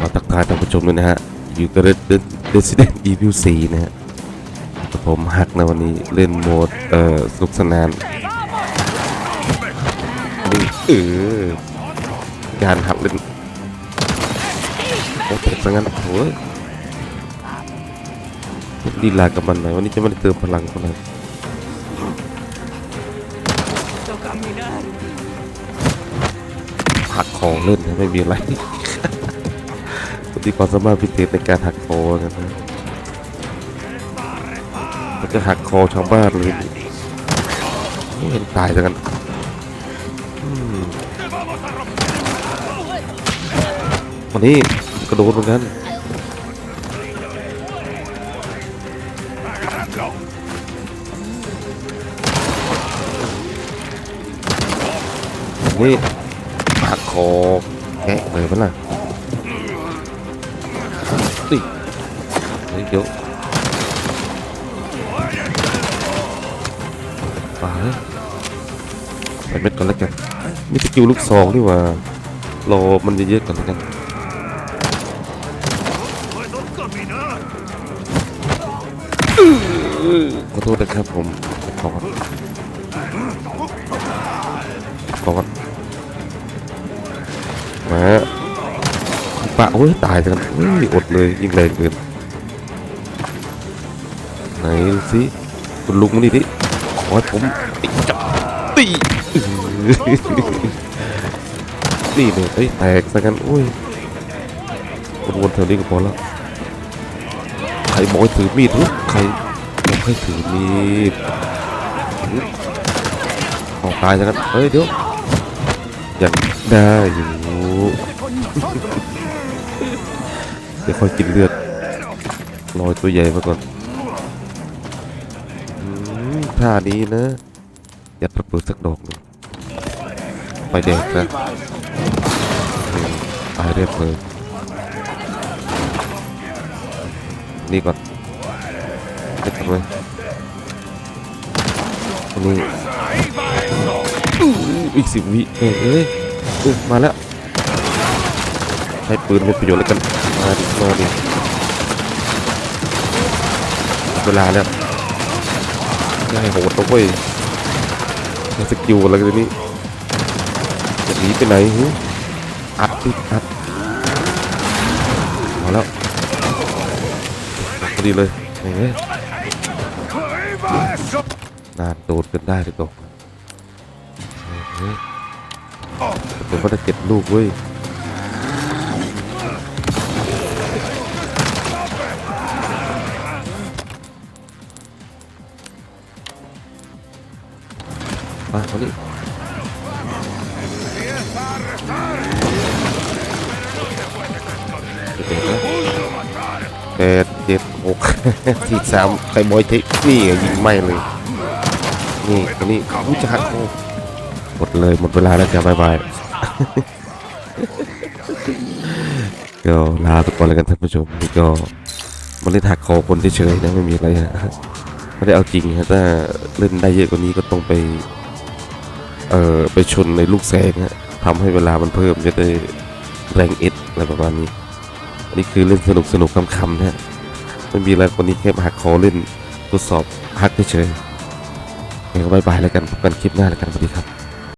ขอทักทายท่านผู้ชมด้วยนะฮะ อยู่กับ Resident Evil 4 นะฮะกับผมฮักนะวันนี้เล่นโหมด เอ่อสนุกสนานนี่เออการหัดเล่นโอ้เผ็ดซะงั้นโอ้ยดีลากับมันหน่อยวันนี้จะไม่ได้เติมพลังเท่าไหร่หักคอเล่นไม่มีอะไร ปฏิความสามารถพิเศษในการหักคอนะนะมันจะหักคอชาวบ้านเลยไม่เห็นตายจังกันวันนี้กระโดดเหมือนกันนี่หักคอแกะเลยปะล่ะ เยเดี๋ยวไปไปเม็ดก่อนแล้วกันมีสกิลลูกซองนี่ว่ารอมันเยอะๆก่อนแล้วกันขอโทษนะครับผมขอก่อขอก่อนมาปะโอ้ยตายกันเฮ้ยอดเลยยิงแรงเกิน ไหนดูสิคุณลุงมานี่ดิขอให้ผมติจับตีนี่เลยเฮ้ยแตกซะกันโอ้ยวนๆแถวนี้ก็พอแล้วใครบอกให้ถือมีดทุกใครบอกให้ถือมีดออกตายซะกันเฮ้ยเดี๋ยวยังได้อยู่เดี๋ยวค่อยกินเลือดรอยตัวใหญ่มาก่อนอืม ท่านี้นะ ยัดระเบิดสักดอกหนึ่งไปแดกนะอืมตายเรียบเลยนี่ก่อนเก็บไว้อันนี้อีกสิบวิเอ้ยเอ้ยเอ้ยมาแล้วใช้ปืนเป็นประโยชน์แล้วกัน มาดิมาดิเวลาแล้ว ไล่โหดเว้ยสกิลอะไรกันนี้จะหนีไปไหนฮึอัดดิอัดมาแล้วพอดีเลยเฮ้ยนานโดดกันได้เลยตกผมก็ได้เก็บลูกเว้ย มาคนนี้เจ็ดนะแปดเจ็ดหกสี่สามใครบอยเทคนี่ยิงไม่เลย นี่คนนี้ผู้จะหักโคหมดเลยหมดเวลาแล้วจ้ะบายบายก็ลาไปก่อนแล้วกันท่านผู้ชมนี่ก็มาเล่นหักคอคนเฉยๆนะไม่มีอะไรฮะไม่ได้เอาจริงฮะถ้าเล่นได้เยอะกว่านี้ก็ต้องไป เอ่อไปชนในลูกแสงฮะทำให้เวลามันเพิ่มจะได้แรงเอ็ดอะไรประมาณนี้อันนี้คือเล่นสนุกสนุกคำๆนะฮะไม่มีอะไรคนนี้แค่มาหักคอเล่นทดสอบฮักเฉยๆงั้นก็บายบายแล้วกันพบกันคลิปหน้าแล้วกันสวัสดีครับ